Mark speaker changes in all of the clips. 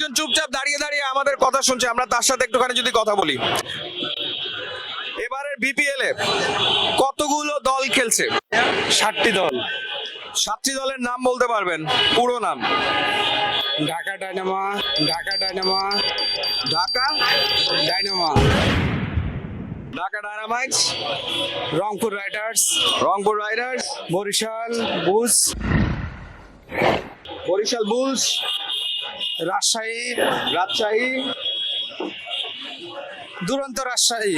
Speaker 1: একজন চুপচাপ দাঁড়িয়ে দাঁড়িয়ে আমাদের কথা শুনছে। আমরা তার সাথে একটুখানি যদি কথা বলি। এবারের বিপিএল এ কতগুলো দল খেলছে?
Speaker 2: ষাটটি দল।
Speaker 1: সাতটি দলের নাম বলতে পারবেন। পুরো নাম।
Speaker 2: Dhaka Dynamo Dhaka Dynamo.
Speaker 1: Dhaka
Speaker 2: Dynamo.
Speaker 1: Dhaka Dynamites.
Speaker 2: Rangpur Riders.
Speaker 1: Rangpur Riders.
Speaker 2: Barishal Bulls
Speaker 1: Barishal Bulls.
Speaker 2: Rajshahi
Speaker 1: Rajshahi
Speaker 2: Duranta Rajshahi.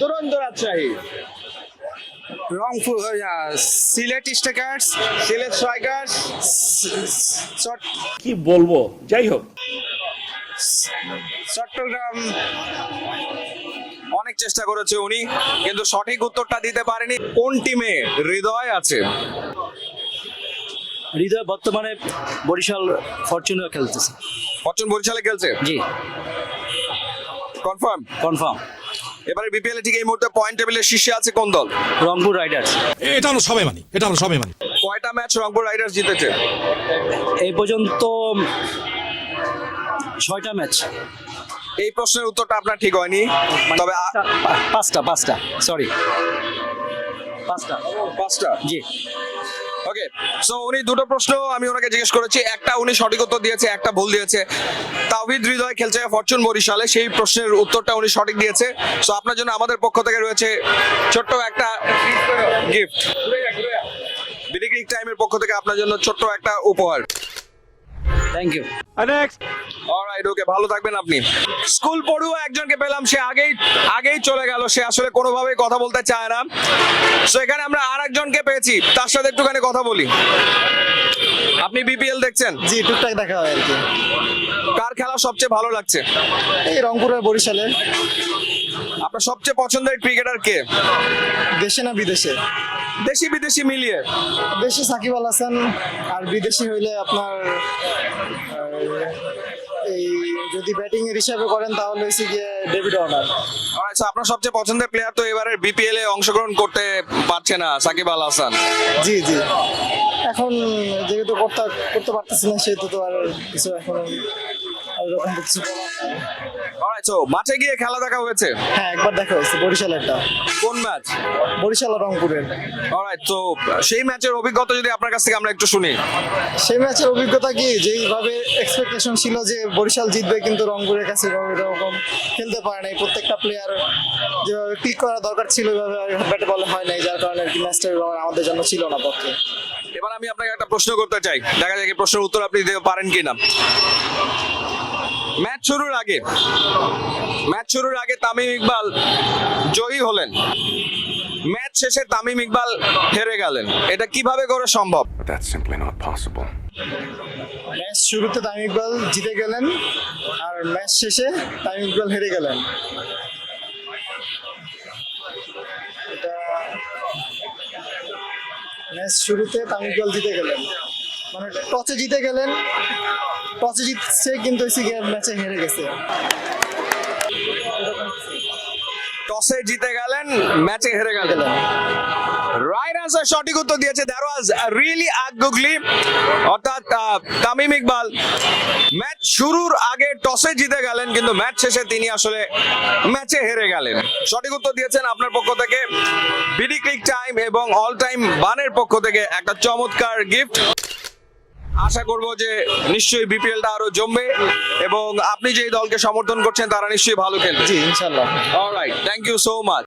Speaker 1: Duranta Rajshahi.
Speaker 2: Rangpur Sylhet Strikers
Speaker 1: Sylhet Strikers
Speaker 3: কি বলব? যাই হোক।
Speaker 2: চট্টগ্রাম
Speaker 1: অনেক চেষ্টা করেছে উনি কিন্তু সঠিক উত্তরটা দিতে পারেনি। কোন টিমে হৃদয় আছে?
Speaker 4: হৃদয় বর্তমানে বরিশাল ফরচুনার খেলতেছে।
Speaker 1: ফরচুন বরিশালে খেলছে?
Speaker 4: জি।
Speaker 1: কনফার্ম?
Speaker 4: কনফার্ম।
Speaker 1: এবারে বিপিএল ঠিক এই মুহূর্তে পয়েন্ট টেবিলের শীর্ষে আছে কোন দল?
Speaker 4: রংপুর রাইডার্স।
Speaker 5: এটা আমরা সবাই মানি এটা আমরা সবাই মানি।
Speaker 1: কয়টা ম্যাচ রংপুর রাইডার্স জিতেছে?
Speaker 4: এই পর্যন্ত ছয়টা ম্যাচ
Speaker 1: এই প্রশ্নের উত্তরটা আপনার ঠিক হয়নি তবে
Speaker 4: পাঁচটা পাঁচটা সরি পাঁচটা।
Speaker 1: পাঁচটা।
Speaker 4: জি।
Speaker 1: ওকে সো উনি দুটো প্রশ্ন আমি ওনাকে জিজ্ঞেস করেছি। একটা উনি সঠিক উত্তর দিয়েছে একটা ভুল দিয়েছে। তাওহিদ হৃদয় খেলছে ফরচুন বরিশালে সেই প্রশ্নের উত্তরটা উনি সঠিক দিয়েছে। সো আপনার জন্য আমাদের পক্ষ থেকে রয়েছে ছোট্ট একটা গিফট বিডিগ্রিক টাইমের পক্ষ থেকে আপনার জন্য ছোট্ট একটা উপহার।
Speaker 4: থ্যাংক ইউ
Speaker 1: অলরাইট ওকে ভালো থাকবেন আপনি। স্কুল পড়ুয়া একজনকে পেলাম সে আগেই আগেই চলে গেল সে আসলে কোনোভাবেই কথা বলতে চায় না। সো এখানে আমরা আর একজনকে পেয়েছি তার সাথে একটুখানি কথা বলি। আপনি বিপিএল দেখছেন?
Speaker 6: জি টুকটাক দেখা হয় আর কি।
Speaker 1: কার খেলা সবচেয়ে ভালো লাগছে?
Speaker 6: এই রংপুরের বরিশালে।
Speaker 1: আপনার সবচেয়ে পছন্দের ক্রিকেটার কে?
Speaker 6: দেশে না বিদেশে?
Speaker 1: দেশি বিদেশি মিলিয়ে।
Speaker 6: দেশে সাকিব আল হাসান আর বিদেশি হইলে আপনার এই যদি ব্যাটিং এর হিসাবে করেন তাহলে হচ্ছে গিয়ে ডেভিড ওয়ার্নার
Speaker 1: আচ্ছা আপনার সবচেয়ে পছন্দের প্লেয়ার তো এবারে বিপিএল এ অংশগ্রহণ করতে পারছে না সাকিব আল হাসান।
Speaker 6: জি জি। এখন যেহেতু করতে করতে পারতেছি না সেহেতু তো আর কিছু এখন ওরকম কিছু
Speaker 1: অলরাইট সো মাঠে গিয়ে খেলা দেখা হয়েছে?
Speaker 6: হ্যাঁ একবার দেখা হয়েছে বরিশালেরটা
Speaker 1: কোন ম্যাচ?
Speaker 6: বরিশাল আর রংপুরের।
Speaker 1: অলরাইট তো সেই ম্যাচের অভিজ্ঞতা যদি আপনার কাছ থেকে আমরা একটু শুনি।
Speaker 6: সেই ম্যাচের অভিজ্ঞতা কি? যেইভাবে এক্সপেকটেশন ছিল যে বরিশাল জিতবে কিন্তু রংপুরের কাছে এরকম খেলতে পারে নাই। প্রত্যেকটা প্লেয়ার যেভাবে ক্লিক করা দরকার ছিল ওইভাবে ব্যাটে বলে হয় নাই যার কারণে কি ম্যাচটা আমাদের জন্য ছিল না পক্ষে।
Speaker 1: এবার আমি আপনাকে একটা প্রশ্ন করতে চাই। দেখা যাক এই প্রশ্নের উত্তর আপনি দিতে পারেন কিনা। ম্যাচ শুরুর আগে ম্যাচ শুরুর আগে তামিম ইকবাল জয়ী হলেন। ম্যাচ শেষে তামিম ইকবাল হেরে গেলেন। এটা কীভাবে করে সম্ভব?
Speaker 7: That's simply not possible.
Speaker 6: Match শুরুতে তামিম ইকবাল জিতে গেলেন আর ম্যাচ শেষে তামিম ইকবাল হেরে গেলেন। এটা ম্যাচ শুরুতে তামিম ইকবাল জিতে গেলেন। মানে টসে জিতে গেলেন টসে জিতছে কিন্তু ম্যাচে হেরে গেছে।
Speaker 1: টসে জিতে গেলেন, ম্যাচে হেরে গেলেন। রাইট আনসার সঠিক উত্তর দিয়েছে দ্যাট ওয়াজ রিয়েলি আগুগলি অর্থাৎ তামিম ইকবাল, ম্যাচ শুরুর আগে টসে জিতে গেলেন, কিন্তু ম্যাচ শেষে তিনি আসলে ম্যাচে হেরে গেলেন। সঠিক উত্তর দিয়েছেন আপনার পক্ষ থেকে বিডি ক্লিক টাইম এবং অল টাইম বানের পক্ষ থেকে একটা চমৎকার গিফট। আশা করব যে নিশ্চয়ই বিপিএলটা আরও জমবে এবং আপনি যে দলকে সমর্থন করছেন তারা নিশ্চয়ই ভালো খেলবে।
Speaker 6: জি ইনশাল্লাহ
Speaker 1: alright thank you so much